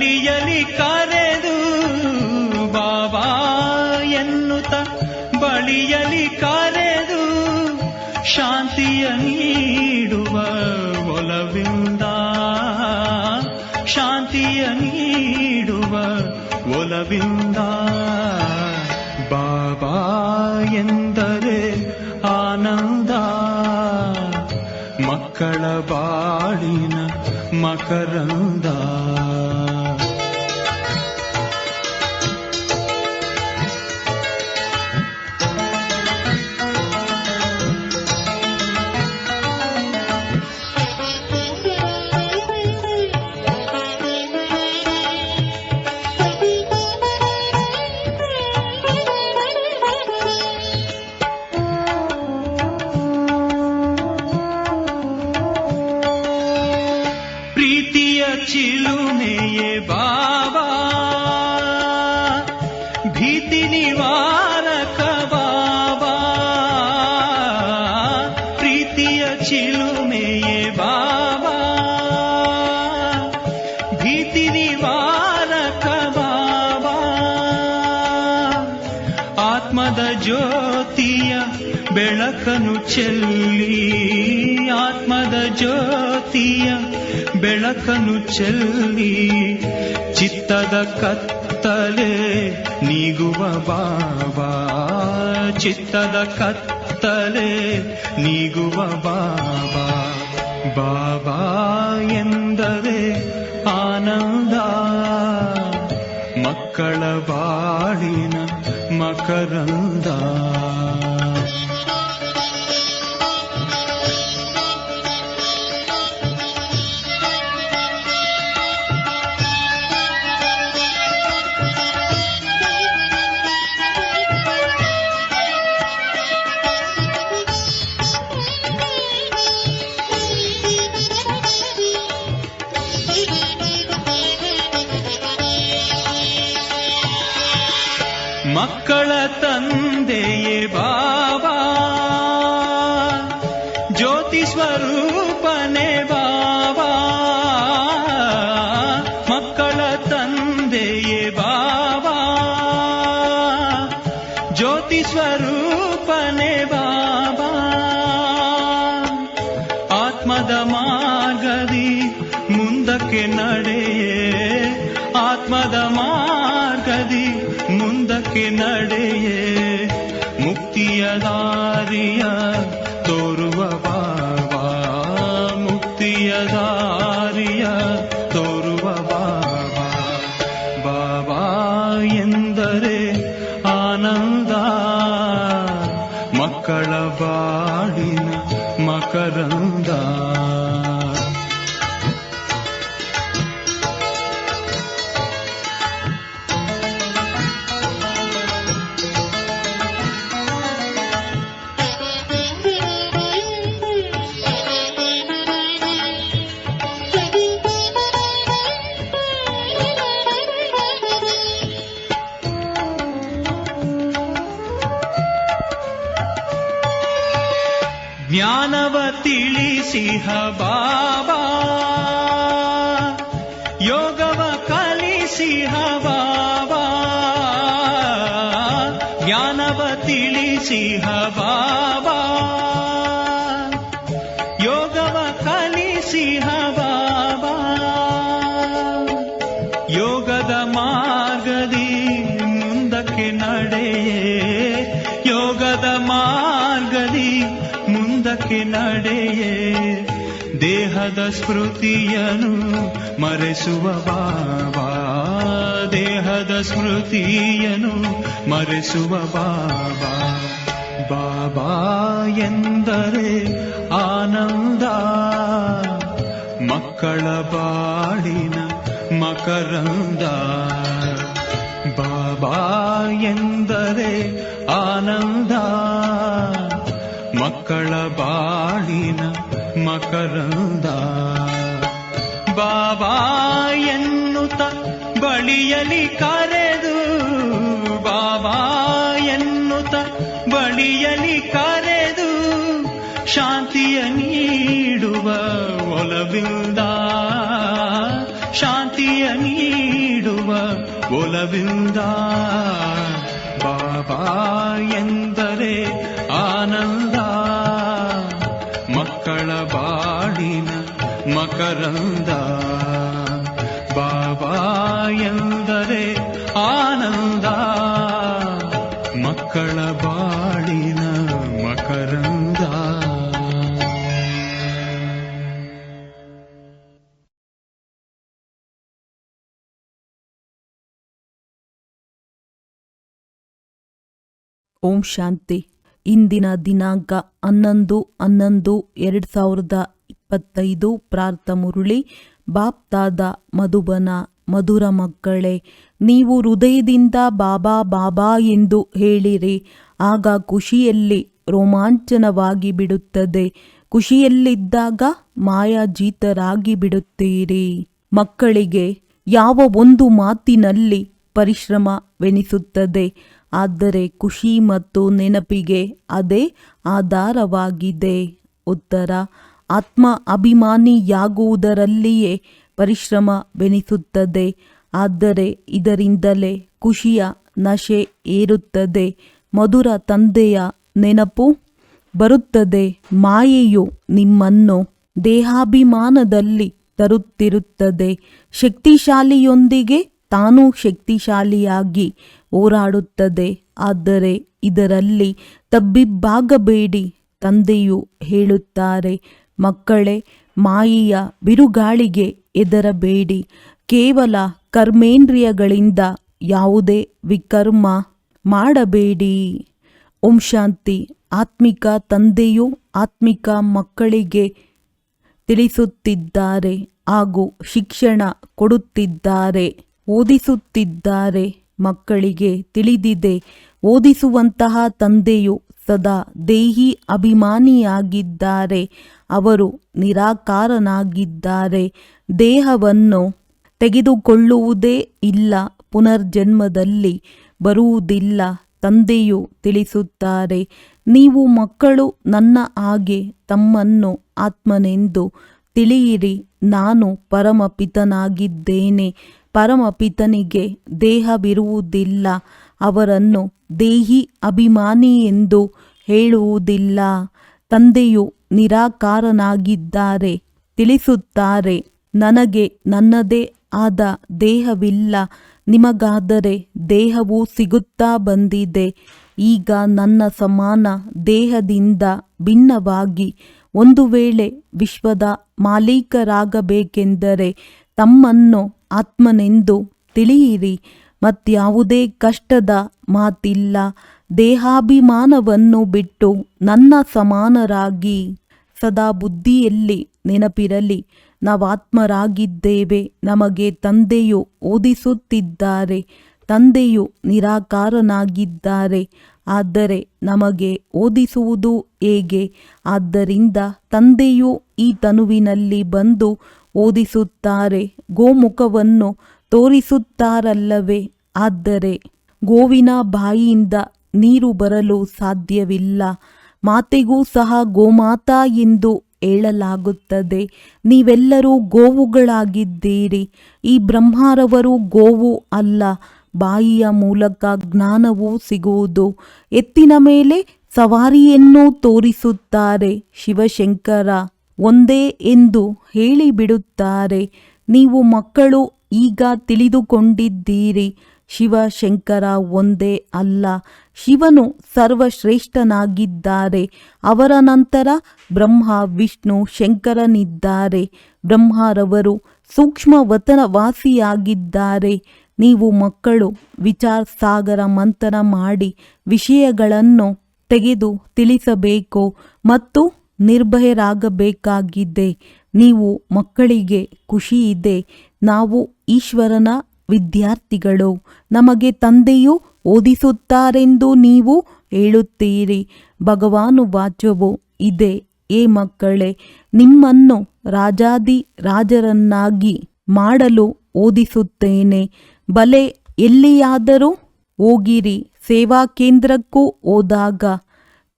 ಬಳಿಯಲಿ ಕರೆದು ಬಾಬಾ ಎನ್ನುತ್ತ ಬಳಿಯಲಿ ಕರೆದು ಶಾಂತಿಯ ನೀಡುವ ಒಲವಿಂದ ಶಾಂತಿಯ ನೀಡುವ ಒಲವಿಂದ ಬಾಬಾ ಎಂದರೆ ಆನಂದ ಮಕ್ಕಳ ಬಾಳಿನ ಮಕರಂದ ಚೆಲ್ಲಿ ಚಿತ್ತದ ಕತ್ತಲೆ ನೀಗುವ ಬಾಬಾ. ಚಿತ್ತದ ಕತ್ತಲೆ ನೀಗುವ ಬಾಬಾ. ಬಾಬಾ ಎಂದರೆ ಆನಂದ. ಮಕ್ಕಳ ಬಾಳಿನ ಮಕರಂದ. ಜ್ಞಾನವ ತಿಳಿಸಿಹ ಬಾಬಾ ಯೋಗವ ಕಲಿಸಿಹ ಬಾಬಾ ಜ್ಞಾನವ ತಿಳಿಸಿಹ ಬಾಬಾ ದೇಹದ ಸ್ಮೃತಿಯನು ಮರೆಸುವ ಬಾಬಾ. ದೇಹದ ಸ್ಮೃತಿಯನು ಮರೆಸುವ ಬಾಬಾ. ಬಾಬಾ ಎಂದರೆ ಆನಂದ. ಮಕ್ಕಳ ಬಾಳಿನ ಮಕರಂದ. ಬಾಬಾ ಎಂದರೆ ಆನಂದ. ಮಕ್ಕಳ ಬಾಳಿನ ಮಕರಂದ. ಬಾಬಾ ಎನ್ನುತ್ತ ಬಳಿಯಲಿ ಕರೆದು, ಬಾಬಾ ಎನ್ನುತ್ತ ಬಳಿಯಲಿ ಕರೆದು ಶಾಂತಿಯ ನೀಡುವ ಒಲವಿಂದ, ಶಾಂತಿಯ ನೀಡುವ ಒಲವಿಂದ. ಬಾಬಾ ಎಂದರೆ ಆನಂದ, ಮಕ್ಕಳ ಬಾಳಿನ ಮಕರಂದ. ಎಂದರೆ ಆನಂದ. ಮಕ್ಕಳ ಬಾಳಿನ ಮಕರಂದ. ಓಂ ಶಾಂತಿ. ಇಂದಿನ ದಿನಾಂಕ ಹನ್ನೊಂದು ಹನ್ನೊಂದು ಎರಡು ಸಾವಿರದ ಇಪ್ಪತ್ತೈದು. ಪ್ರಾರ್ಥ ಮುರುಳಿ ಬಾಪ್ತಾದ ಮಧುಬನ ಮಧುರ ಮಕ್ಕಳೇ, ನೀವು ಹೃದಯದಿಂದ ಬಾಬಾ ಬಾಬಾ ಎಂದು ಹೇಳಿರಿ. ಆಗ ಖುಷಿಯಲ್ಲಿ ರೋಮಾಂಚನವಾಗಿ ಬಿಡುತ್ತದೆ. ಖುಷಿಯಲ್ಲಿದ್ದಾಗ ಮಾಯಾಜೀತರಾಗಿ ಬಿಡುತ್ತೀರಿ. ಮಕ್ಕಳಿಗೆ ಯಾವ ಒಂದು ಮಾತಿನಲ್ಲಿ ಪರಿಶ್ರಮವೆನಿಸುತ್ತದೆ. ಆದರೆ ಖುಷಿ ಮತ್ತು ನೆನಪಿಗೆ ಅದೇ ಆಧಾರವಾಗಿದೆ. ಉತ್ತರ, ಆತ್ಮ ಅಭಿಮಾನಿಯಾಗುವುದರಲ್ಲಿಯೇ ಪರಿಶ್ರಮವೆನಿಸುತ್ತದೆ ಆದರೆ ಇದರಿಂದಲೇ ಖುಷಿಯ ನಶೆ ಏರುತ್ತದೆ. ಮಧುರ ತಂದೆಯ ನೆನಪು ಬರುತ್ತದೆ. ಮಾಯೆಯು ನಿಮ್ಮನ್ನು ದೇಹಾಭಿಮಾನದಲ್ಲಿ ತರುತ್ತಿರುತ್ತದೆ. ಶಕ್ತಿಶಾಲಿಯೊಂದಿಗೆ ತಾನೂ ಶಕ್ತಿಶಾಲಿಯಾಗಿ ಹೋರಾಡುತ್ತದೆ. ಆದರೆ ಇದರಲ್ಲಿ ತಬ್ಬಿಬ್ಬಾಗಬೇಡಿ, ತಂದೆಯು ಹೇಳುತ್ತಾರೆ. ಮಕ್ಕಳೇ ಮಾಯೆಯ ಬಿರುಗಾಳಿಗೆ ಎದರಬೇಡಿ ಕೇವಲ ಕರ್ಮೇಂದ್ರಿಯಗಳಿಂದ ಯಾವುದೇ ವಿಕರ್ಮ ಮಾಡಬೇಡಿ. ಓಂ ಶಾಂತಿ. ಆತ್ಮಿಕ ತಂದೆಯು ಆತ್ಮಿಕ ಮಕ್ಕಳಿಗೆ ತಿಳಿಸುತ್ತಿದ್ದಾರೆ ಹಾಗೂ ಶಿಕ್ಷಣ ಕೊಡುತ್ತಿದ್ದಾರೆ. ಓದಿಸುತ್ತಿದ್ದಾರೆ. ಮಕ್ಕಳಿಗೆ ತಿಳಿದಿದೆ. ಓದಿಸುವಂತಹ ತಂದೆಯು ಸದಾ ದೇಹಿ ಅಭಿಮಾನಿಯಾಗಿದ್ದಾರೆ. ಅವರು ನಿರಾಕಾರನಾಗಿದ್ದಾರೆ. ದೇಹವನ್ನು ತೆಗೆದುಕೊಳ್ಳುವುದೇ ಇಲ್ಲ, ಪುನರ್ಜನ್ಮದಲ್ಲಿ ಬರುವುದಿಲ್ಲ, ತಂದೆಯು ತಿಳಿಸುತ್ತಾರೆ. ನೀವು ಮಕ್ಕಳು, ನನ್ನ ಹಾಗೆ ತಮ್ಮನ್ನು ಆತ್ಮನೆಂದು ತಿಳಿಯಿರಿ. ನಾನು ಪರಮಪಿತನಾಗಿದ್ದೇನೆ. ಪರಮಪಿತನಿಗೆ ದೇಹವಿರುವುದಿಲ್ಲ, ಅವರನ್ನು ದೇಹಿ ಅಭಿಮಾನಿ ಎಂದು ಹೇಳುವುದಿಲ್ಲ. ತಂದೆಯು ನಿರಾಕಾರನಾಗಿದ್ದಾರೆ, ತಿಳಿಸುತ್ತಾರೆ, ನನಗೆ ನನ್ನದೇ ಆದ ದೇಹವಿಲ್ಲ, ನಿಮಗಾದರೆ ದೇಹವು ಸಿಗುತ್ತಾ ಬಂದಿದೆ. ಈಗ ನನ್ನ ಸಮಾನ ದೇಹದಿಂದ ಭಿನ್ನವಾಗಿ ಒಂದು ವೇಳೆ ವಿಶ್ವದ ಮಾಲೀಕರಾಗಬೇಕೆಂದರೆ ತಮ್ಮನ್ನು ಆತ್ಮನೆಂದು ತಿಳಿಯಿರಿ. ಮತ್ಯಾವುದೇ ಕಷ್ಟದ ಮಾತಿಲ್ಲ. ದೇಹಾಭಿಮಾನವನ್ನು ಬಿಟ್ಟು ನನ್ನ ಸಮಾನರಾಗಿ ಸದಾ ಬುದ್ಧಿಯಲ್ಲಿ ನೆನಪಿರಲಿ. ನಾವಾತ್ಮರಾಗಿದ್ದೇವೆ. ನಮಗೆ ತಂದೆಯು ಓದಿಸುತ್ತಿದ್ದಾರೆ. ತಂದೆಯು ನಿರಾಕಾರನಾಗಿದ್ದಾರೆ. ಆದರೆ ನಮಗೆ ಓದಿಸುವುದು ಹೇಗೆ? ಆದ್ದರಿಂದ ತಂದೆಯು ಈ ತನುವಿನಲ್ಲಿ ಬಂದು ಓದಿಸುತ್ತಾರೆ. ಗೋಮುಖವನ್ನು ತೋರಿಸುತ್ತಾರಲ್ಲವೇ? ಆದರೆ ಗೋವಿನ ಬಾಯಿಯಿಂದ ನೀರು ಬರಲು ಸಾಧ್ಯವಿಲ್ಲ. ಮಾತೆಗೂ ಸಹ ಗೋಮಾತಾ ಎಂದು ಹೇಳಲಾಗುತ್ತದೆ. ನೀವೆಲ್ಲರೂ ಗೋವುಗಳಾಗಿದ್ದೀರಿ. ಈ ಬ್ರಹ್ಮಾರವರು ಗೋವು ಅಲ್ಲ, ಬಾಯಿಯ ಮೂಲಕ ಜ್ಞಾನವೂ ಸಿಗುವುದು. ಎತ್ತಿನ ಮೇಲೆ ಸವಾರಿಯನ್ನು ತೋರಿಸುತ್ತಾರೆ ಶಿವಶಂಕರ, ಒಂದೇ ಎಂದು ಹೇಳಿಬಿಡುತ್ತಾರೆ. ನೀವು ಮಕ್ಕಳು ಈಗ ತಿಳಿದುಕೊಂಡಿದ್ದೀರಿ, ಶಿವಶಂಕರ ಒಂದೇ ಅಲ್ಲ. ಶಿವನು ಸರ್ವಶ್ರೇಷ್ಠನಾಗಿದ್ದಾರೆ. ಅವರ ನಂತರ ಬ್ರಹ್ಮ, ವಿಷ್ಣು, ಶಂಕರನಿದ್ದಾರೆ. ಬ್ರಹ್ಮರವರು ಸೂಕ್ಷ್ಮ ವತನವಾಸಿಯಾಗಿದ್ದಾರೆ ನೀವು ಮಕ್ಕಳು ವಿಚಾರ ಸಾಗರ ಮಂಥನ ಮಾಡಿ ವಿಷಯಗಳನ್ನು ತೆಗೆದು ತಿಳಿಸಬೇಕು ಮತ್ತು ನಿರ್ಭಯರಾಗಬೇಕಾಗಿದೆ. ನೀವು ಮಕ್ಕಳಿಗೆ ಖುಷಿ ಇದೆ. ನಾವು ಈಶ್ವರನ ವಿದ್ಯಾರ್ಥಿಗಳು. ನಮಗೆ ತಂದೆಯು ಓದಿಸುತ್ತಾರೆಂದು ನೀವು ಹೇಳುತ್ತೀರಿ. ಭಗವಾನು ವಾಚ್ಯವು ಇದೆ. ಏ ಮಕ್ಕಳೇ, ನಿಮ್ಮನ್ನು ರಾಜಾದಿ ರಾಜರನ್ನಾಗಿ ಮಾಡಲು ಓದಿಸುತ್ತೇನೆ. ಬಲೆ ಎಲ್ಲಿಯಾದರೂ ಹೋಗಿರಿ ಸೇವಾ ಕೇಂದ್ರಕ್ಕೂ ಹೋದಾಗ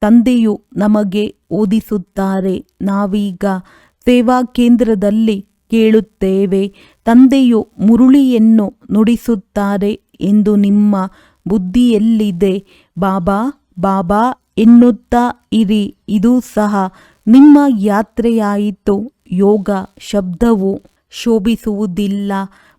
ತಂದೆಯು ನಮಗೆ ಓದಿಸುತ್ತಾರೆ. ನಾವೀಗ ಸೇವಾ ಕೇಂದ್ರದಲ್ಲಿ ಕೇಳುತ್ತೇವೆ. ತಂದೆಯು ಮುರುಳಿಯನ್ನು ನುಡಿಸುತ್ತಾರೆ ಎಂದು ನಿಮ್ಮ ಬುದ್ಧಿಯಲ್ಲಿದೆ. ಬಾಬಾ ಬಾಬಾ, ಎನ್ನುತ್ತಾ ಇರಿ. ಇದು ಸಹ ನಿಮ್ಮ ಯಾತ್ರೆಯಾಯಿತು. ಯೋಗ ಶಬ್ದವು ಶೋಭಿಸುವುದಿಲ್ಲ.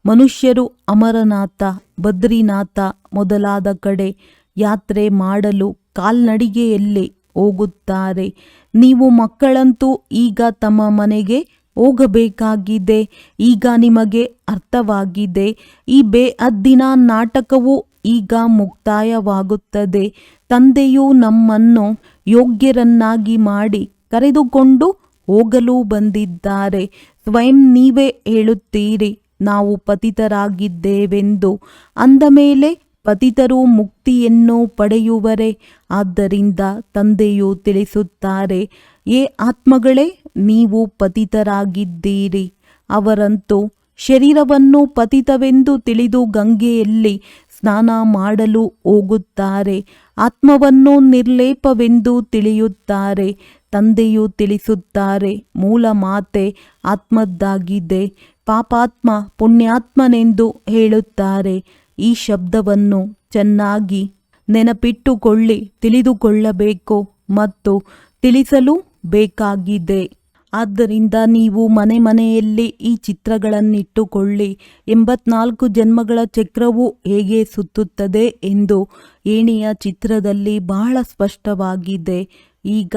ಮನುಷ್ಯರು ಅಮರನಾಥ, ಬದ್ರಿನಾಥ ಮೊದಲಾದ ಕಡೆ ಯಾತ್ರೆ ಮಾಡಲು ಕಾಲ್ನಡಿಗೆಯಲ್ಲಿ ಹೋಗುತ್ತಾರೆ. ನೀವು ಮಕ್ಕಳಂತೂ ಈಗ ತಮ್ಮ ಮನೆಗೆ ಹೋಗಬೇಕಾಗಿದೆ. ಈಗ ನಿಮಗೆ ಅರ್ಥವಾಗಿದೆ. ಈ ಬೇ ಬೇಅದ್ದಿನ ನಾಟಕವು ಈಗ ಮುಕ್ತಾಯವಾಗುತ್ತದೆ. ತಂದೆಯು ನಮ್ಮನ್ನು ಯೋಗ್ಯರನ್ನಾಗಿ ಮಾಡಿ ಕರೆದುಕೊಂಡು ಹೋಗಲು ಬಂದಿದ್ದಾರೆ. ಸ್ವಯಂ ನೀವೇ ಹೇಳುತ್ತೀರಿ, ನಾವು ಪತಿತರಾಗಿದ್ದೇವೆಂದು. ಅಂದ ಮೇಲೆ ಪತಿತರು ಮುಕ್ತಿಯನ್ನು ಪಡೆಯುವರೆ. ಆದ್ದರಿಂದ ತಂದೆಯು ತಿಳಿಸುತ್ತಾರೆ, ಏ ಆತ್ಮಗಳೇ, ನೀವು ಪತಿತರಾಗಿದ್ದೀರಿ. ಅವರಂತೂ ಶರೀರವನ್ನು ಪತಿತವೆಂದು ತಿಳಿದು ಗಂಗೆಯಲ್ಲಿ ಸ್ನಾನ ಮಾಡಲು ಹೋಗುತ್ತಾರೆ. ಆತ್ಮವನ್ನು ನಿರ್ಲೇಪವೆಂದು ತಿಳಿಯುತ್ತಾರೆ. ತಂದೆಯು ತಿಳಿಸುತ್ತಾರೆ, ಮೂಲ ಮಾತೆ ಆತ್ಮದ್ದಾಗಿದೆ. ಪಾಪಾತ್ಮ ಪುಣ್ಯಾತ್ಮನೆಂದು ಹೇಳುತ್ತಾರೆ. ಈ ಶಬ್ದವನ್ನು ಚೆನ್ನಾಗಿ ನೆನಪಿಟ್ಟುಕೊಳ್ಳಿ, ತಿಳಿದುಕೊಳ್ಳಬೇಕು ಮತ್ತು ತಿಳಿಸಲು ಬೇಕಾಗಿದೆ. ಆದ್ದರಿಂದ ನೀವು ಮನೆ ಮನೆಯಲ್ಲಿ ಈ ಚಿತ್ರಗಳನ್ನಿಟ್ಟುಕೊಳ್ಳಿ. ಎಂಬತ್ನಾಲ್ಕು ಜನ್ಮಗಳ ಚಕ್ರವು ಹೇಗೆ ಸುತ್ತುತ್ತದೆ ಎಂದು ಏಣಿಯ ಚಿತ್ರದಲ್ಲಿ ಬಹಳ ಸ್ಪಷ್ಟವಾಗಿದೆ. ಈಗ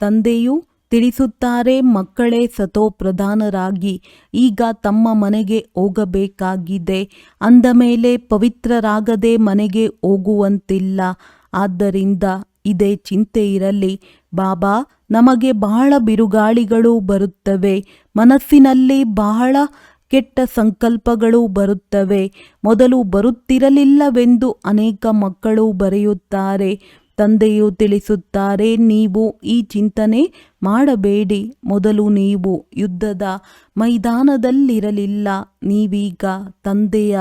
ತಂದೆಯು ತಿಳಿಸುತ್ತಾರೆ, ಮಕ್ಕಳೇ ಸತೋ ಪ್ರಧಾನರಾಗಿ ಈಗ ತಮ್ಮ ಮನೆಗೆ ಹೋಗಬೇಕಾಗಿದೆ. ಅಂದ ಮೇಲೆ ಪವಿತ್ರರಾಗದೆ ಮನೆಗೆ ಹೋಗುವಂತಿಲ್ಲ. ಆದ್ದರಿಂದ ಇದೇ ಚಿಂತೆ ಇರಲಿ. ಬಾಬಾ, ನಮಗೆ ಬಹಳ ಬಿರುಗಾಳಿಗಳು ಬರುತ್ತವೆ. ಮನಸ್ಸಿನಲ್ಲಿ ಬಹಳ ಕೆಟ್ಟ ಸಂಕಲ್ಪಗಳು ಬರುತ್ತವೆ. ಮೊದಲು ಬರುತ್ತಿರಲಿಲ್ಲವೆಂದು ಅನೇಕ ಮಕ್ಕಳು ಬರೆಯುತ್ತಾರೆ. ತಂದೆಯು ತಿಳಿಸುತ್ತಾರೆ, ನೀವು ಈ ಚಿಂತನೆ ಮಾಡಬೇಡಿ. ಮೊದಲು ನೀವು ಯುದ್ಧದ ಮೈದಾನದಲ್ಲಿರಲಿಲ್ಲ. ನೀವೀಗ ತಂದೆಯ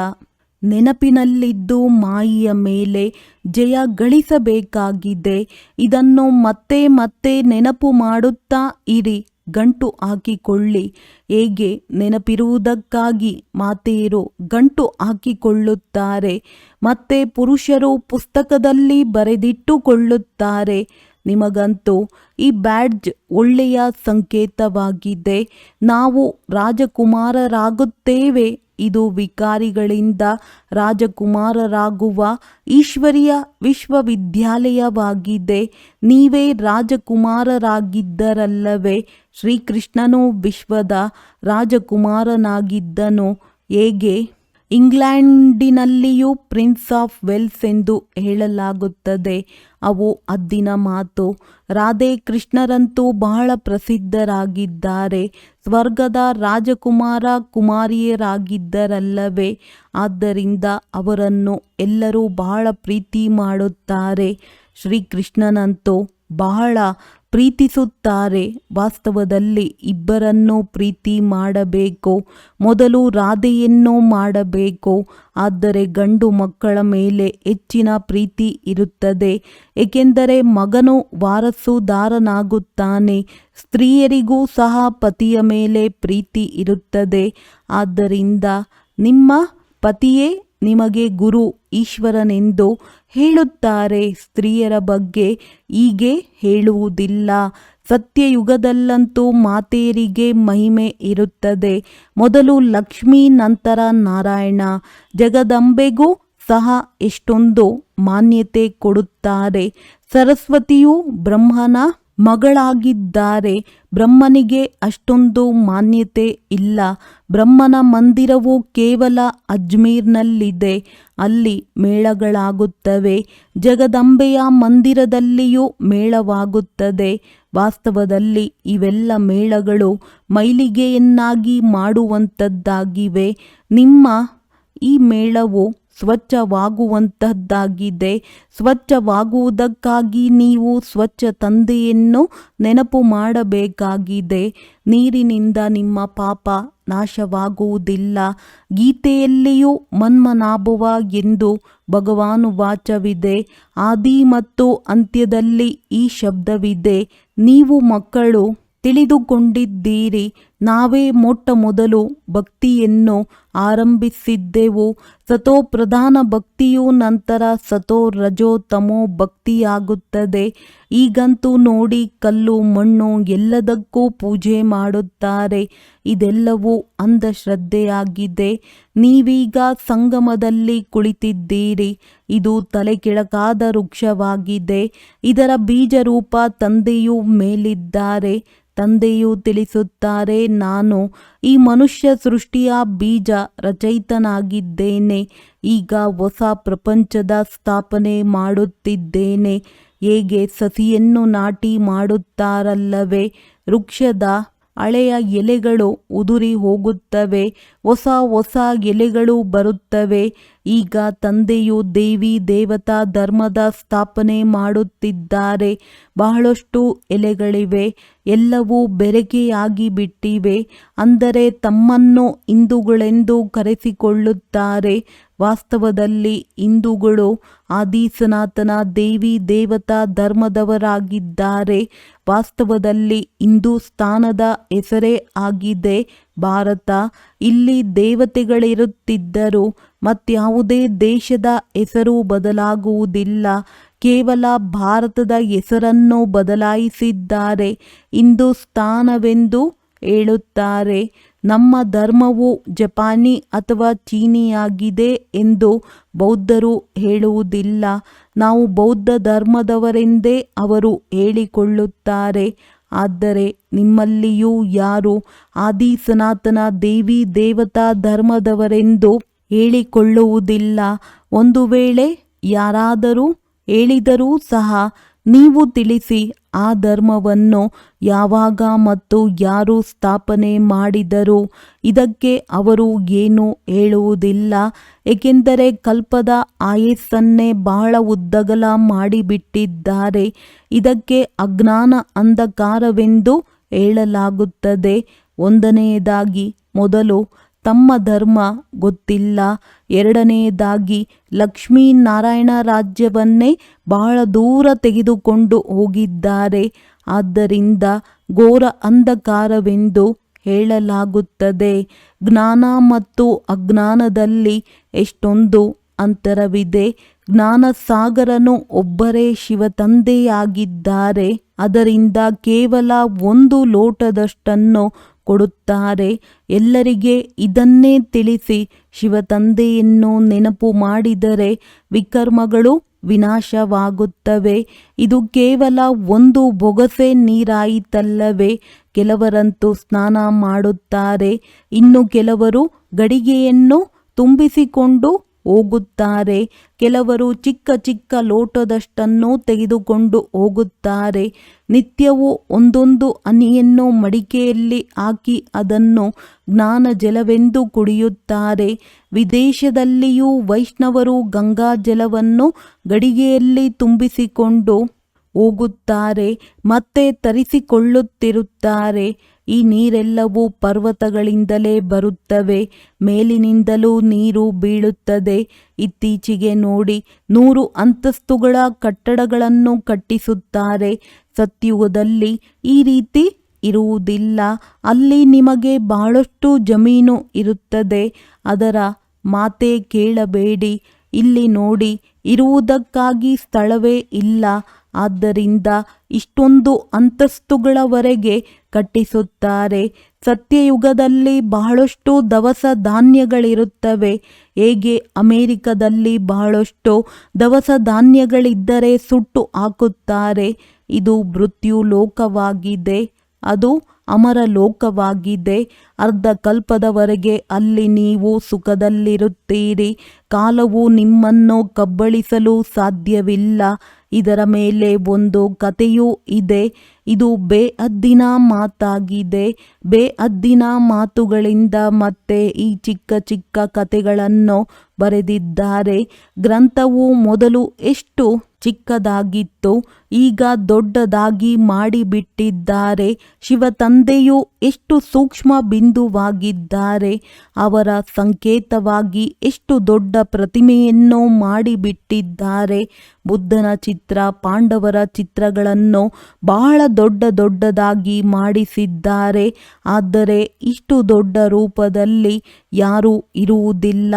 ನೆನಪಿನಲ್ಲಿದ್ದು ಮಾಯಿಯ ಮೇಲೆ ಜಯ ಗಳಿಸಬೇಕಾಗಿದೆ. ಇದನ್ನು ಮತ್ತೆ ಮತ್ತೆ ನೆನಪು ಮಾಡುತ್ತಾ ಇರಿ. ಗಂಟು ಹಾಕಿಕೊಳ್ಳಿ. ಹೇಗೆ ನೆನಪಿರುವುದಕ್ಕಾಗಿ ಮಾತೆಯರು ಗಂಟು ಹಾಕಿಕೊಳ್ಳುತ್ತಾರೆ. ಮತ್ತೆ ಪುರುಷರು ಪುಸ್ತಕದಲ್ಲಿ ಬರೆದಿಟ್ಟುಕೊಳ್ಳುತ್ತಾರೆ. ನಿಮಗಂತೂ ಈ ಬ್ಯಾಡ್ಜ್ ಒಳ್ಳೆಯ ಸಂಕೇತವಾಗಿದೆ. ನಾವು ರಾಜಕುಮಾರರಾಗುತ್ತೇವೆ ಇದು ವಿಕಾರಿಗಳಿಂದ ರಾಜಕುಮಾರರಾಗುವ ಈಶ್ವರಿಯ ವಿಶ್ವವಿದ್ಯಾಲಯವಾಗಿದೆ. ನೀವೇ ರಾಜಕುಮಾರರಾಗಿದ್ದರಲ್ಲವೇ? ಶ್ರೀಕೃಷ್ಣನು ವಿಶ್ವದ ರಾಜಕುಮಾರನಾಗಿದ್ದನು. ಹೇಗೆ? ಇಂಗ್ಲೆಂಡಿನಲ್ಲಿಯೂ ಪ್ರಿನ್ಸ್ ಆಫ್ ವೆಲ್ಸ್ ಎಂದು ಹೇಳಲಾಗುತ್ತದೆ. ಅವು ಅದ್ದಿನ ಮಾತು. ರಾಧೆ ಕೃಷ್ಣರಂತೂ ಬಹಳ ಪ್ರಸಿದ್ಧರಾಗಿದ್ದಾರೆ. ಸ್ವರ್ಗದ ರಾಜಕುಮಾರ ಕುಮಾರಿಯರಾಗಿದ್ದರಲ್ಲವೇ? ಆದ್ದರಿಂದ ಅವರನ್ನು ಎಲ್ಲರೂ ಬಹಳ ಪ್ರೀತಿ ಮಾಡುತ್ತಾರೆ. ಶ್ರೀಕೃಷ್ಣನಂತೂ ಬಹಳ ಪ್ರೀತಿಸುತ್ತಾರೆ. ವಾಸ್ತವದಲ್ಲಿ ಇಬ್ಬರನ್ನೂ ಪ್ರೀತಿ ಮಾಡಬೇಕು? ಮೊದಲು ರಾಧೆಯನ್ನು ಮಾಡಬೇಕು? ಆದರೆ ಗಂಡು ಮಕ್ಕಳ ಮೇಲೆ ಹೆಚ್ಚಿನ ಪ್ರೀತಿ ಇರುತ್ತದೆ. ಏಕೆಂದರೆ ಮಗನು ವಾರಸುದಾರನಾಗುತ್ತಾನೆ. ಸ್ತ್ರೀಯರಿಗೂ ಸಹ ಪತಿಯ ಮೇಲೆ ಪ್ರೀತಿ ಇರುತ್ತದೆ. ಆದ್ದರಿಂದ ನಿಮ್ಮ ಪತಿಯೇ ನಿಮಗೆ ಗುರು ಈಶ್ವರನೆಂದು ಹೇಳುತ್ತಾರೆ. ಸ್ತ್ರೀಯರ ಬಗ್ಗೆ ಹೀಗೆ ಹೇಳುವುದಿಲ್ಲ. ಸತ್ಯಯುಗದಲ್ಲಂತೂ ಮಾತೆಯರಿಗೆ ಮಹಿಮೆ ಇರುತ್ತದೆ. ಮೊದಲು ಲಕ್ಷ್ಮೀ, ನಂತರ ನಾರಾಯಣ. ಜಗದಂಬೆಗೂ ಸಹ ಎಷ್ಟೊಂದು ಮಾನ್ಯತೆ ಕೊಡುತ್ತಾರೆ. ಸರಸ್ವತಿಯು ಬ್ರಹ್ಮನ ಮಗಳಾಗಿದ್ದಾರೆ. ಬ್ರಹ್ಮನಿಗೆ ಅಷ್ಟೊಂದು ಮಾನ್ಯತೆ ಇಲ್ಲ. ಬ್ರಹ್ಮನ ಮಂದಿರವು ಕೇವಲ ಅಜ್ಮೀರ್ನಲ್ಲಿದೆ. ಅಲ್ಲಿ ಮೇಳಗಳಾಗುತ್ತವೆ. ಜಗದಂಬೆಯ ಮಂದಿರದಲ್ಲಿಯೂ ಮೇಳವಾಗುತ್ತದೆ. ವಾಸ್ತವದಲ್ಲಿ ಇವೆಲ್ಲ ಮೇಳಗಳು ಮೈಲಿಗೆಯನ್ನಾಗಿ ಮಾಡುವಂಥದ್ದಾಗಿವೆ. ನಿಮ್ಮ ಈ ಮೇಳವು ಸ್ವಚ್ಛವಾಗುವಂತಹದ್ದಾಗಿದೆ. ಸ್ವಚ್ಛವಾಗುವುದಕ್ಕಾಗಿ ನೀವು ಸ್ವಚ್ಛ ತಂದೆಯನ್ನು ನೆನಪು ಮಾಡಬೇಕಾಗಿದೆ. ನೀರಿನಿಂದ ನಿಮ್ಮ ಪಾಪ ನಾಶವಾಗುವುದಿಲ್ಲ. ಗೀತೆಯಲ್ಲಿಯೂ ಮನ್ಮನಾಭವ ಎಂದು ಭಗವಾನು ವಾಚವಿದೆ. ಆದಿ ಮತ್ತು ಅಂತ್ಯದಲ್ಲಿ ಈ ಶಬ್ದವಿದೆ. ನೀವು ಮಕ್ಕಳು ತಿಳಿದುಕೊಂಡಿದ್ದೀರಿ. ನಾವೇ ಮೊಟ್ಟ ಮೊದಲು ಭಕ್ತಿಯನ್ನು ಆರಂಭಿಸಿದ್ದೆವು. ಸತೋ ಪ್ರಧಾನ ಭಕ್ತಿಯು ನಂತರ ಸತೋ ರಜೋ ತಮೋ ಭಕ್ತಿಯಾಗುತ್ತದೆ. ಈಗಂತೂ ನೋಡಿ ಕಲ್ಲು ಮಣ್ಣು ಎಲ್ಲದಕ್ಕೂ ಪೂಜೆ ಮಾಡುತ್ತಾರೆ. ಇದೆಲ್ಲವೂ ಅಂಧಶ್ರದ್ಧೆಯಾಗಿದೆ. ನೀವೀಗ ಸಂಗಮದಲ್ಲಿ ಕುಳಿತಿದ್ದೀರಿ. ಇದು ತಲೆ ಕೆಳಕಾದ ವೃಕ್ಷವಾಗಿದೆ. ಇದರ ಬೀಜರೂಪ ತಂದೆಯು ಮೇಲಿದ್ದಾರೆ. ತಂದೆಯು ತಿಳಿಸುತ್ತಾರೆ, ನಾನು ಈ ಮನುಷ್ಯ ಸೃಷ್ಟಿಯ ಬೀಜ ರಚಯಿತನಾಗಿದ್ದೇನೆ, ಈಗ ಹೊಸ ಪ್ರಪಂಚದ ಸ್ಥಾಪನೆ ಮಾಡುತ್ತಿದ್ದೇನೆ, ಹೇಗೆ ಸಸಿಯನ್ನು ನಾಟಿ ಮಾಡುತ್ತಾರಲ್ಲವೇ, ವೃಕ್ಷದ ಹಳೆಯ ಎಲೆಗಳು ಉದುರಿ ಹೋಗುತ್ತವೆ ಹೊಸ ಹೊಸ ಎಲೆಗಳು ಬರುತ್ತವೆ. ಈಗ ತಂದೆಯು ದೇವಿ ದೇವತಾ ಧರ್ಮದ ಸ್ಥಾಪನೆ ಮಾಡುತ್ತಿದ್ದಾರೆ. ಬಹಳಷ್ಟು ಎಲೆಗಳಿವೆ. ಎಲ್ಲವೂ ಬೆರಕೆಯಾಗಿ ಬಿಟ್ಟಿವೆ. ಅಂದರೆ ತಮ್ಮನ್ನು ಹಿಂದೂಗಳೆಂದು ಕರೆಸಿಕೊಳ್ಳುತ್ತಾರೆ. ವಾಸ್ತವದಲ್ಲಿ ಹಿಂದೂಗಳು ಆದಿ ಸನಾತನ ದೇವಿ ದೇವತಾ ಧರ್ಮದವರಾಗಿದ್ದಾರೆ. ವಾಸ್ತವದಲ್ಲಿ ಹಿಂದೂಸ್ತಾನದ ಹೆಸರೇ ಆಗಿದೆ. ಭಾರತ, ಇಲ್ಲಿ ದೇವತೆಗಳಿರುತ್ತಿದ್ದರು ಮತ್ಯಾವುದೇ ದೇಶದ ಹೆಸರು ಬದಲಾಗುವುದಿಲ್ಲ. ಕೇವಲ ಭಾರತದ ಹೆಸರನ್ನು ಬದಲಾಯಿಸಿದ್ದಾರೆ. ಹಿಂದೂಸ್ತಾನವೆಂದು ಹೇಳುತ್ತಾರೆ, ನಮ್ಮ ಧರ್ಮವು ಜಪಾನಿ ಅಥವಾ ಚೀನಿಯಾಗಿದೆ ಎಂದು ಬೌದ್ಧರು ಹೇಳುವುದಿಲ್ಲ. ನಾವು ಬೌದ್ಧ ಧರ್ಮದವರೆಂದೇ ಅವರು ಹೇಳಿಕೊಳ್ಳುತ್ತಾರೆ. ಆದರೆ ನಿಮ್ಮಲ್ಲಿಯೂ ಯಾರು ಆದಿ ಸನಾತನ ದೇವಿ ದೇವತಾ ಧರ್ಮದವರೆಂದು ಹೇಳಿಕೊಳ್ಳುವುದಿಲ್ಲ. ಒಂದು ವೇಳೆ ಯಾರಾದರೂ ಹೇಳಿದರೂ ಸಹ ನೀವು ತಿಳಿಸಿ ಆ ಧರ್ಮವನ್ನು ಯಾವಾಗ ಮತ್ತು ಯಾರು ಸ್ಥಾಪನೆ ಮಾಡಿದರು, ಇದಕ್ಕೆ ಅವರು ಏನು ಹೇಳುವುದಿಲ್ಲ. ಏಕೆಂದರೆ ಕಲ್ಪದ ಆಯಸ್ಸನ್ನೇ ಬಹಳ ಉದ್ದಗಲ ಮಾಡಿಬಿಟ್ಟಿದ್ದಾರೆ. ಇದಕ್ಕೆ ಅಜ್ಞಾನ ಅಂಧಕಾರವೆಂದು ಹೇಳಲಾಗುತ್ತದೆ. ಒಂದನೆಯದಾಗಿ, ಮೊದಲು ತಮ್ಮ ಧರ್ಮ ಗೊತ್ತಿಲ್ಲ. ಎರಡನೆಯದಾಗಿ ಲಕ್ಷ್ಮೀನಾರಾಯಣ ರಾಜ್ಯವನ್ನೇ ಬಹಳ ದೂರ ತೆಗೆದುಕೊಂಡು ಹೋಗಿದ್ದಾರೆ. ಆದ್ದರಿಂದ ಘೋರ ಅಂಧಕಾರವೆಂದು ಹೇಳಲಾಗುತ್ತದೆ. ಜ್ಞಾನ ಮತ್ತು ಅಜ್ಞಾನದಲ್ಲಿ ಎಷ್ಟೊಂದು ಅಂತರವಿದೆ. ಜ್ಞಾನ ಸಾಗರನು ಒಬ್ಬರೇ ಶಿವತಂದೆಯಾಗಿದ್ದಾರೆ. ಅದರಿಂದ ಕೇವಲ ಒಂದು ಲೋಟದಷ್ಟನ್ನು ಕೊಡುತ್ತಾರೆ. ಎಲ್ಲರಿಗೆ ಇದನ್ನೇ ತಿಳಿಸಿ ಶಿವತಂದೆಯನ್ನು ನೆನಪು ಮಾಡಿದರೆ ವಿಕರ್ಮಗಳು ವಿನಾಶವಾಗುತ್ತವೆ. ಇದು ಕೇವಲ ಒಂದು ಬೊಗಸೆ ನೀರಾಯಿತಲ್ಲವೇ. ಕೆಲವರಂತೂ ಸ್ನಾನ ಮಾಡುತ್ತಾರೆ. ಇನ್ನು ಕೆಲವರು ಗಡಿಗೆಯನ್ನು ತುಂಬಿಸಿಕೊಂಡು ಹೋಗುತ್ತಾರೆ. ಕೆಲವರು ಚಿಕ್ಕ ಚಿಕ್ಕ ಲೋಟದಷ್ಟನ್ನು ತೆಗೆದುಕೊಂಡು ಹೋಗುತ್ತಾರೆ. ನಿತ್ಯವೂ ಒಂದೊಂದು ಹನಿಯನ್ನು ಮಡಿಕೆಯಲ್ಲಿ ಹಾಕಿ ಅದನ್ನು ಜ್ಞಾನ ಜಲವೆಂದು ಕುಡಿಯುತ್ತಾರೆ. ವಿದೇಶದಲ್ಲಿಯೂ ವೈಷ್ಣವರು ಗಂಗಾ ಜಲವನ್ನು ಗಡಿಗೆಯಲ್ಲಿ ತುಂಬಿಸಿಕೊಂಡು ಹೋಗುತ್ತಾರೆ, ಮತ್ತೆ ತರಿಸಿಕೊಳ್ಳುತ್ತಿರುತ್ತಾರೆ. ಈ ನೀರೆಲ್ಲವೂ ಪರ್ವತಗಳಿಂದಲೇ ಬರುತ್ತವೆ. ಮೇಲಿನಿಂದಲೂ ನೀರು ಬೀಳುತ್ತದೆ. ಇತ್ತೀಚೆಗೆ ನೋಡಿ ನೂರು ಅಂತಸ್ತುಗಳ ಕಟ್ಟಡಗಳನ್ನು ಕಟ್ಟಿಸುತ್ತಾರೆ. ಸತ್ಯುಗದಲ್ಲಿ ಈ ರೀತಿ ಇರುವುದಿಲ್ಲ. ಅಲ್ಲಿ ನಿಮಗೆ ಬಹಳಷ್ಟು ಜಮೀನು ಇರುತ್ತದೆ. ಅದರ ಮಾತೇ ಕೇಳಬೇಡಿ. ಇಲ್ಲಿ ನೋಡಿ, ಇರುವುದಕ್ಕಾಗಿ ಸ್ಥಳವೇ ಇಲ್ಲ. ಆದ್ದರಿಂದ ಇಷ್ಟೊಂದು ಅಂತಸ್ತುಗಳವರೆಗೆ ಕಟ್ಟಿಸುತ್ತಾರೆ. ಸತ್ಯಯುಗದಲ್ಲಿ ಬಹಳಷ್ಟು ದವಸ ಧಾನ್ಯಗಳಿರುತ್ತವೆ. ಹೇಗೆ? ಅಮೇರಿಕದಲ್ಲಿ ಬಹಳಷ್ಟು ದವಸ ಧಾನ್ಯಗಳಿದ್ದರೆ ಸುಟ್ಟು ಹಾಕುತ್ತಾರೆ. ಇದು ಮೃತ್ಯು ಲೋಕವಾಗಿದೆ. ಅದು ಅಮರ ಲೋಕವಾಗಿದೆ ಅರ್ಧ ಕಲ್ಪದವರೆಗೆ ಅಲ್ಲಿ ನೀವು ಸುಖದಲ್ಲಿರುತ್ತೀರಿ. ಕಾಲವು ನಿಮ್ಮನ್ನು ಕಬ್ಬಳಿಸಲು ಸಾಧ್ಯವಿಲ್ಲ. ಇದರ ಮೇಲೆ ಒಂದು ಕಥೆಯೂ ಇದೆ. ಇದು ಬೇಅದ್ದಿನ ಮಾತಾಗಿದೆ. ಬೇಅದ್ದಿನ ಮಾತುಗಳಿಂದ ಮತ್ತೆ ಈ ಚಿಕ್ಕ ಚಿಕ್ಕ ಕಥೆಗಳನ್ನು ಬರೆದಿದ್ದಾರೆ. ಗ್ರಂಥವು ಮೊದಲು ಎಷ್ಟು ಚಿಕ್ಕದಾಗಿತ್ತು, ಈಗ ದೊಡ್ಡದಾಗಿ ಮಾಡಿಬಿಟ್ಟಿದ್ದಾರೆ. ಶಿವ ತಂದೆಯು ಎಷ್ಟು ಸೂಕ್ಷ್ಮ ಬಿಂದುವಾಗಿದ್ದಾರೆ, ಅವರ ಸಂಕೇತವಾಗಿ ಎಷ್ಟು ದೊಡ್ಡ ಪ್ರತಿಮೆಯನ್ನು ಮಾಡಿಬಿಟ್ಟಿದ್ದಾರೆ. ಬುದ್ಧನ ಚಿತ್ರ, ಪಾಂಡವರ ಚಿತ್ರಗಳನ್ನು ಬಹಳ ದೊಡ್ಡ ದೊಡ್ಡದಾಗಿ ಮಾಡಿಸಿದ್ದಾರೆ. ಆದರೆ ಇಷ್ಟು ದೊಡ್ಡ ರೂಪದಲ್ಲಿ ಯಾರೂ ಇರುವುದಿಲ್ಲ.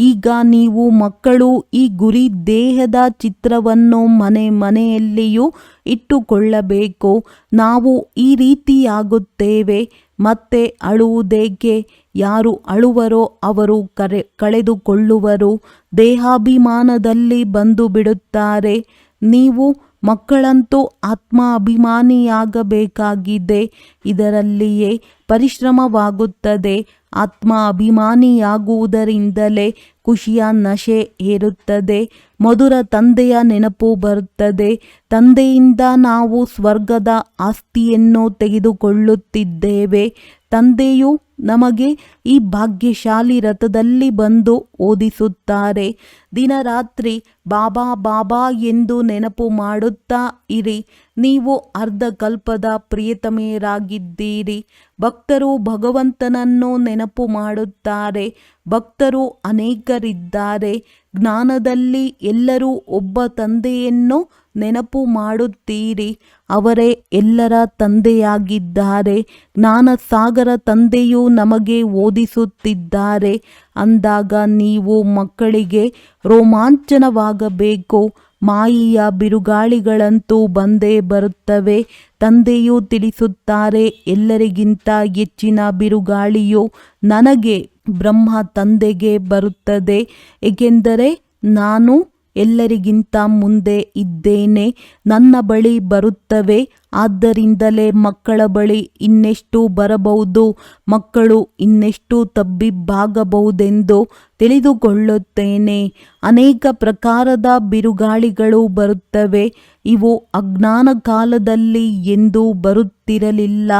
ಈಗ ನೀವು ಮಕ್ಕಳು ಈ ಗುರಿ ದೇಹದ ಚಿತ್ರವನ್ನು ಮನೆ ಮನೆಯಲ್ಲಿಯೂ ಇಟ್ಟುಕೊಳ್ಳಬೇಕು. ನಾವು ಈ ರೀತಿಯಾಗುತ್ತೇವೆ. ಮತ್ತೆ ಅಳುವುದೇಕೆ? ಯಾರು ಅಳುವರೋ ಅವರು ಕರೆ, ಕಳೆದುಕೊಳ್ಳುವರು. ದೇಹಾಭಿಮಾನದಲ್ಲಿ ಬಂದು ಬಿಡುತ್ತಾರೆ. ನೀವು ಮಕ್ಕಳಂತೂ ಆತ್ಮ ಅಭಿಮಾನಿಯಾಗಬೇಕಾಗಿದೆ ಇದರಲ್ಲಿಯೇ ಪರಿಶ್ರಮವಾಗುತ್ತದೆ. ಆತ್ಮ ಅಭಿಮಾನಿಯಾಗುವುದರಿಂದಲೇ ಖುಷಿಯ ನಶೆ ಏರುತ್ತದೆ. ಮಧುರ ತಂದೆಯ ನೆನಪು ಬರುತ್ತದೆ. ತಂದೆಯಿಂದ ನಾವು ಸ್ವರ್ಗದ ಆಸ್ತಿಯನ್ನು ತೆಗೆದುಕೊಳ್ಳುತ್ತಿದ್ದೇವೆ. ತಂದೆಯು ನಮಗೆ ಈ ಭಾಗ್ಯಶಾಲಿ ರಥದಲ್ಲಿ ಬಂದು ಓದಿಸುತ್ತಾರೆ. ದಿನರಾತ್ರಿ, ಬಾಬಾ ಬಾಬಾ ಎಂದು ನೆನಪು ಮಾಡುತ್ತಾ ಇರಿ. ನೀವು ಅರ್ಧಕಲ್ಪದ ಪ್ರಿಯತಮೆಯರಾಗಿದ್ದೀರಿ. ಭಕ್ತರು ಭಗವಂತನನ್ನು ನೆನಪು ಮಾಡುತ್ತಾರೆ. ಭಕ್ತರು ಅನೇಕರಿದ್ದಾರೆ. ಜ್ಞಾನದಲ್ಲಿ ಎಲ್ಲರೂ ಒಬ್ಬ ತಂದೆಯನ್ನು ನೆನಪು ಮಾಡುತ್ತೀರಿ. ಅವರೇ ಎಲ್ಲರ ತಂದೆಯಾಗಿದ್ದಾರೆ. ಜ್ಞಾನಸಾಗರ ತಂದೆಯು ನಮಗೆ ಓದಿಸುತ್ತಿದ್ದಾರೆ. ಅಂದಾಗ ನೀವು ಮಕ್ಕಳಿಗೆ ರೋಮಾಂಚನವಾಗಬೇಕು. ಮಾಯಿಯ ಬಿರುಗಾಳಿಗಳಂತೂ ಬಂದೇ ಬರುತ್ತವೆ. ತಂದೆಯು ತಿಳಿಸುತ್ತಾರೆ, ಎಲ್ಲರಿಗಿಂತ ಹೆಚ್ಚಿನ ಬಿರುಗಾಳಿಯು ನನಗೆ, ಬ್ರಹ್ಮ ತಂದೆಗೆ ಬರುತ್ತದೆ. ಏಕೆಂದರೆ ನಾನು ಎಲ್ಲರಿಗಿಂತ ಮುಂದೆ ಇದ್ದೇನೆ, ನನ್ನ ಬಳಿ ಬರುತ್ತವೆ. ಆದ್ದರಿಂದಲೇ ಮಕ್ಕಳ ಬಳಿ ಇನ್ನೆಷ್ಟು ಬರಬಹುದು, ಮಕ್ಕಳು ಇನ್ನೆಷ್ಟು ತಬ್ಬಿಬ್ಬಾಗಬಹುದೆಂದು ತಿಳಿದುಕೊಳ್ಳುತ್ತೇನೆ. ಅನೇಕ ಪ್ರಕಾರದ ಬಿರುಗಾಳಿಗಳು ಬರುತ್ತವೆ, ಇವು ಅಜ್ಞಾನ ಕಾಲದಲ್ಲಿ ಎಂದೂ ಬರುತ್ತಿರಲಿಲ್ಲ,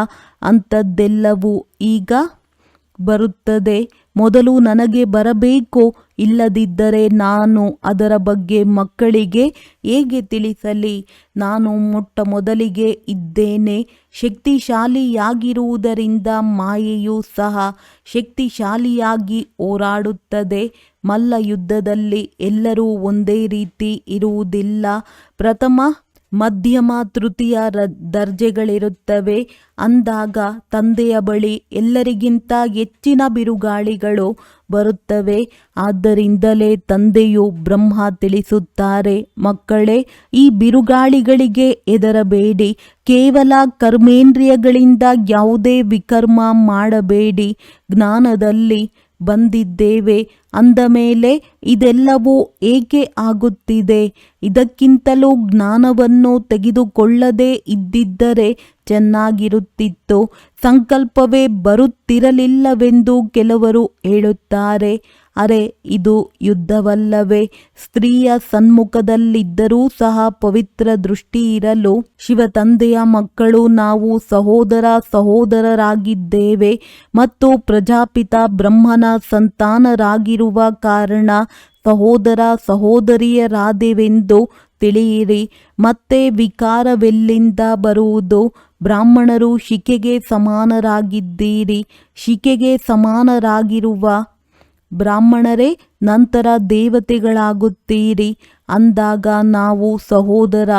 ಅಂಥದ್ದೆಲ್ಲವೂ ಈಗ ಬರುತ್ತದೆ. ಮೊದಲು ನನಗೆ ಬರಬೇಕು ಇಲ್ಲದಿದ್ದರೆ ನಾನು ಅದರ ಬಗ್ಗೆ ಮಕ್ಕಳಿಗೆ ಹೇಗೆ ತಿಳಿಸಲಿ? ನಾನು ಮೊಟ್ಟ ಮೊದಲಿಗೆ ಇದ್ದೇನೆ. ಶಕ್ತಿಶಾಲಿಯಾಗಿರುವುದರಿಂದ ಮಾಯೆಯೂ ಸಹ ಶಕ್ತಿಶಾಲಿಯಾಗಿ ಹೋರಾಡುತ್ತದೆ. ಮಲ್ಲ ಯುದ್ಧದಲ್ಲಿ ಎಲ್ಲರೂ ಒಂದೇ ರೀತಿ ಇರುವುದಿಲ್ಲ. ಪ್ರಥಮ ಮಧ್ಯಮ ತೃತೀಯ ದರ್ಜೆಗಳಿರುತ್ತವೆ. ಅಂದಾಗ ತಂದೆಯ ಬಳಿ ಎಲ್ಲರಿಗಿಂತ ಹೆಚ್ಚಿನ ಬಿರುಗಾಳಿಗಳು ಬರುತ್ತವೆ. ಆದ್ದರಿಂದಲೇ ತಂದೆಯು ಬ್ರಹ್ಮ ತಿಳಿಸುತ್ತಾರೆ. ಮಕ್ಕಳೇ, ಈ ಬಿರುಗಾಳಿಗಳಿಗೆ ಹೆದರಬೇಡಿ. ಕೇವಲ ಕರ್ಮೇಂದ್ರಿಯಗಳಿಂದ ಯಾವುದೇ ವಿಕರ್ಮ ಮಾಡಬೇಡಿ. ಜ್ಞಾನದಲ್ಲಿ ಬಂದಿದ್ದೇವೆ. ಅಂದ ಮೇಲೆ ಇದೆಲ್ಲವೂ ಏಕೆ ಆಗುತ್ತಿದೆ? ಇದಕ್ಕಿಂತಲೂ ಜ್ಞಾನವನ್ನು ತೆಗೆದುಕೊಳ್ಳದೇ ಇದ್ದಿದ್ದರೆ ಚೆನ್ನಾಗಿರುತ್ತಿತ್ತು. ಸಂಕಲ್ಪವೇ ಬರುತ್ತಿರಲಿಲ್ಲವೆಂದು ಕೆಲವರು ಹೇಳುತ್ತಾರೆ. ಅರೆ, ಇದು ಯುದ್ಧವಲ್ಲವೇ? ಸ್ತ್ರೀಯ ಸನ್ಮುಖದಲ್ಲಿದ್ದರೂ ಸಹ ಪವಿತ್ರ ದೃಷ್ಟಿ ಇರಲು ಶಿವ ತಂದೆಯ ಮಕ್ಕಳು ನಾವು ಸಹೋದರ ಸಹೋದರರಾಗಿದ್ದೇವೆ ಮತ್ತು ಪ್ರಜಾಪಿತ ಬ್ರಹ್ಮನ ಸಂತಾನರಾಗಿರುವ ಕಾರಣ ಸಹೋದರ ಸಹೋದರಿಯರಾದೆವೆಂದು ತಿಳಿಯಿರಿ. ಮತ್ತೆ ವಿಕಾರವೆಲ್ಲಿಂದ ಬರುವುದು? ಬ್ರಾಹ್ಮಣರು ಶಿಕೆಗೆ ಸಮಾನರಾಗಿದ್ದೀರಿ. ಶಿಕೆಗೆ ಸಮಾನರಾಗಿರುವ ಬ್ರಾಹ್ಮಣರೇ, ನಂತರ ದೇವತೆಗಳಾಗುತ್ತೀರಿ. ಅಂದಾಗ ನಾವು ಸಹೋದರ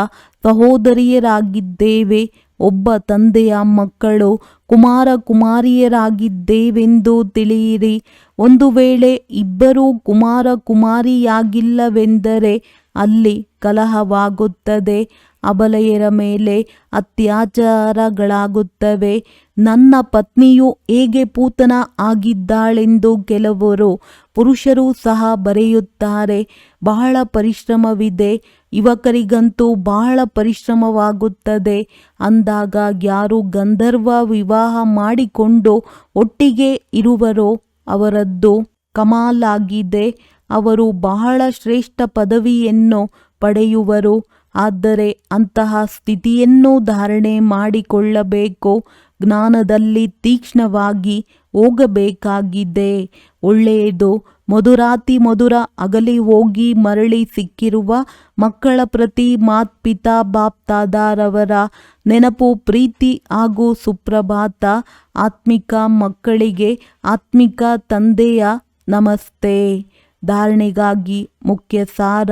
ಸಹೋದರಿಯರಾಗಿದ್ದೇವೆ. ಒಬ್ಬ ತಂದೆಯ ಮಕ್ಕಳು ಕುಮಾರ ಕುಮಾರಿಯರಾಗಿದ್ದೇವೆಂದು ತಿಳಿಯಿರಿ. ಒಂದು ವೇಳೆ ಇಬ್ಬರೂ ಕುಮಾರ ಕುಮಾರಿಯಾಗಿಲ್ಲವೆಂದರೆ ಅಲ್ಲಿ ಕಲಹವಾಗುತ್ತದೆ. ಅಬಲೆಯರ ಮೇಲೆ ಅತ್ಯಾಚಾರಗಳಾಗುತ್ತವೆ. ನನ್ನ ಪತ್ನಿಯು ಹೇಗೆ ಪೂತನ ಆಗಿದ್ದಾಳೆಂದು ಕೆಲವರು ಪುರುಷರು ಸಹ ಬರೆಯುತ್ತಾರೆ. ಬಹಳ ಪರಿಶ್ರಮವಿದೆ. ಯುವಕರಿಗಂತೂ ಬಹಳ ಪರಿಶ್ರಮವಾಗುತ್ತದೆ. ಅಂದಾಗ ಯಾರು ಗಂಧರ್ವ ವಿವಾಹ ಮಾಡಿಕೊಂಡು ಒಟ್ಟಿಗೆ ಇರುವರೋ ಅವರದ್ದು ಕಮಾಲಾಗಿದೆ. ಅವರು ಬಹಳ ಶ್ರೇಷ್ಠ ಪದವಿಯನ್ನು ಪಡೆಯುವರು. ಆದರೆ ಅಂತಹ ಸ್ಥಿತಿಯನ್ನು ಧಾರಣೆ ಮಾಡಿಕೊಳ್ಳಬೇಕು, ಜ್ಞಾನದಲ್ಲಿ ತೀಕ್ಷ್ಣವಾಗಿ ಹೋಗಬೇಕಾಗಿದೆ. ಒಳ್ಳೆಯದು, ಮಧುರಾತಿ ಮಧುರ ಅಗಲಿ ಹೋಗಿ ಮರಳಿ ಸಿಕ್ಕಿರುವ ಮಕ್ಕಳ ಪ್ರತಿ ಮಾತ್ಪಿತಾ ಬಾಪ್ತಾದಾರವರ ನೆನಪು ಪ್ರೀತಿ ಹಾಗೂ ಸುಪ್ರಭಾತ ಆತ್ಮಿಕ ಮಕ್ಕಳಿಗೆ ಆತ್ಮಿಕ ತಂದೆಯ ನಮಸ್ತೆ. ಧಾರಣೆಗಾಗಿ ಮುಖ್ಯ ಸಾರ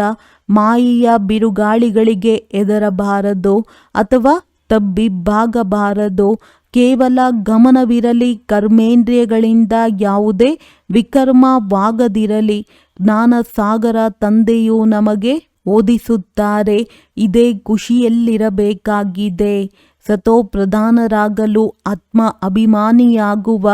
ಮಾಯಿಯ ಬಿರುಗಾಳಿಗಳಿಗೆ ಎದರಬಾರದು ಅಥವಾ ತಬ್ಬಿಬ್ಬಾಗಬಾರದು ಕೇವಲ ಗಮನವಿರಲಿ ಕರ್ಮೇಂದ್ರಿಯಗಳಿಂದ ಯಾವುದೇ ವಿಕರ್ಮವಾಗದಿರಲಿ ಜ್ಞಾನಸಾಗರ ತಂದೆಯು ನಮಗೆ ಓದಿಸುತ್ತಾರೆ, ಇದೇ ಖುಷಿಯಲ್ಲಿರಬೇಕಾಗಿದೆ. ಸತೋ ಪ್ರಧಾನರಾಗಲು ಆತ್ಮ ಅಭಿಮಾನಿಯಾಗುವ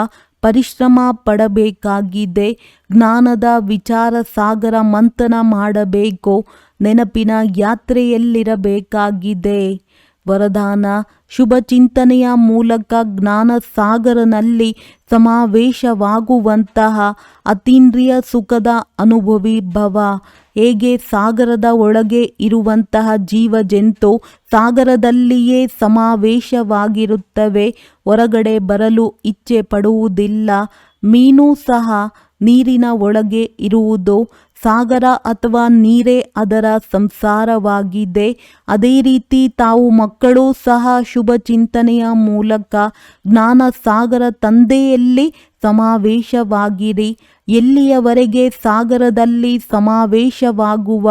ಪರಿಶ್ರಮ ಪಡಬೇಕಾಗಿದೆ. ಜ್ಞಾನದ ವಿಚಾರ ಸಾಗರ ಮಂಥನ ಮಾಡಬೇಕು. ನೆನಪಿನ ಯಾತ್ರೆಯಲ್ಲಿರಬೇಕಾಗಿದೆ. ವರದಾನ, ಶುಭ ಚಿಂತನೆಯ ಮೂಲಕ ಜ್ಞಾನ ಸಾಗರನಲ್ಲಿ ಸಮಾವೇಶವಾಗುವಂತಹ ಅತೀಂದ್ರಿಯ ಸುಖದ ಅನುಭವಿ ಭವ ಹೇಗೆ ಸಾಗರದ ಒಳಗೆ ಇರುವಂತಹ ಜೀವ ಜಂತು ಸಾಗರದಲ್ಲಿಯೇ ಸಮಾವೇಶವಾಗಿರುತ್ತವೆ, ಹೊರಗಡೆ ಬರಲು ಇಚ್ಛೆ ಪಡುವುದಿಲ್ಲ, ಮೀನು ಸಹ ನೀರಿನ ಒಳಗೆ ಇರುವುದು ಸಾಗರ ಅಥವಾ ನೀರೇ ಅದರ ಸಂಸಾರವಾಗಿದೆ. ಅದೇ ರೀತಿ ತಾವು ಮಕ್ಕಳು ಸಹ ಶುಭ ಚಿಂತನೆಯ ಮೂಲಕ ಜ್ಞಾನ ಸಾಗರ ತಂದೆಯಲ್ಲಿ ಸಮಾವೇಶವಾಗಿರಿ. ಎಲ್ಲಿಯವರೆಗೆ ಸಾಗರದಲ್ಲಿ ಸಮಾವೇಶವಾಗುವ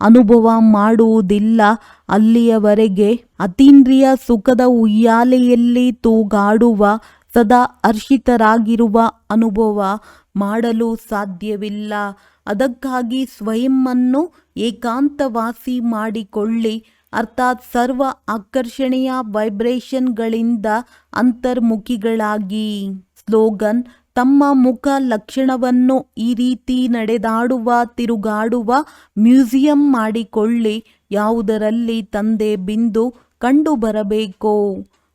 ಅನುಭವ ಮಾಡುವುದಿಲ್ಲ, ಅಲ್ಲಿಯವರೆಗೆ ಅತೀಂದ್ರಿಯ ಸುಖದ ಉಯ್ಯಾಲೆಯಲ್ಲಿ ತೂಗಾಡುವ, ಸದಾ ಹರ್ಷಿತರಾಗಿರುವ ಅನುಭವ ಮಾಡಲು ಸಾಧ್ಯವಿಲ್ಲ. ಅದಕ್ಕಾಗಿ ಸ್ವಯಂವನ್ನು ಏಕಾಂತವಾಸಿ ಮಾಡಿಕೊಳ್ಳಿ. ಅರ್ಥಾತ್ ಸರ್ವ ಆಕರ್ಷಣೆಯ ವೈಬ್ರೇಷನ್ಗಳಿಂದ ಅಂತರ್ಮುಖಿಗಳಾಗಿ. ಸ್ಲೋಗನ್, ತಮ್ಮ ಮುಖ ಲಕ್ಷಣವನ್ನು ಈ ರೀತಿ ನಡೆದಾಡುವ, ತಿರುಗಾಡುವ ಮ್ಯೂಸಿಯಂ ಮಾಡಿಕೊಳ್ಳಿ. ಯಾವುದರಲ್ಲಿ ತಂದೆ ಬಿಂದು ಕಂಡು ಬರಬೇಕು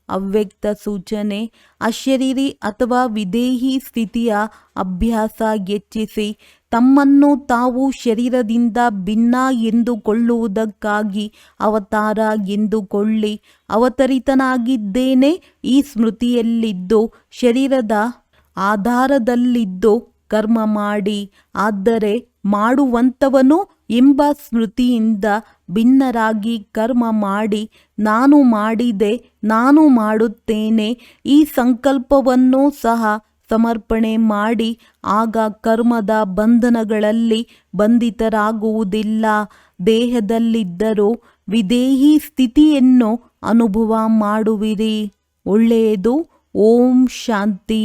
ಅವ್ಯಕ್ತ ಸೂಚನೆ, ಅಶರೀರಿ ಅಥವಾ ವಿದೇಹಿ ಸ್ಥಿತಿಯ ಅಭ್ಯಾಸ ಹೆಚ್ಚಿಸಿ. ತಮ್ಮನ್ನು ತಾವು ಶರೀರದಿಂದ ಭಿನ್ನ ಎಂದುಕೊಳ್ಳುವುದಕ್ಕಾಗಿ ಅವತಾರ ಎಂದುಕೊಳ್ಳಿ. ಅವತರಿತನಾಗಿದ್ದೇನೆ, ಈ ಸ್ಮೃತಿಯಲ್ಲಿದ್ದು, ಶರೀರದ ಆಧಾರದಲ್ಲಿದ್ದು ಕರ್ಮ ಮಾಡಿ. ಆದರೆ ಮಾಡುವಂಥವನು ಎಂಬ ಸ್ಮೃತಿಯಿಂದ ಭಿನ್ನರಾಗಿ ಕರ್ಮ ಮಾಡಿ, ನಾನು ಮಾಡಿದೆ, ನಾನು ಮಾಡುತ್ತೇನೆ, ಈ ಸಂಕಲ್ಪವನ್ನು ಸಹ ಸಮರ್ಪಣೆ ಮಾಡಿ ಆಗ ಕರ್ಮದ ಬಂಧನಗಳಲ್ಲಿ ಬಂಧಿತರಾಗುವುದಿಲ್ಲ. ದೇಹದಲ್ಲಿದ್ದರೂ ವಿದೇಹಿ ಸ್ಥಿತಿಯನ್ನು ಅನುಭವ ಮಾಡುವಿರಿ. ಒಳ್ಳೆಯದು. ಓಂ ಶಾಂತಿ.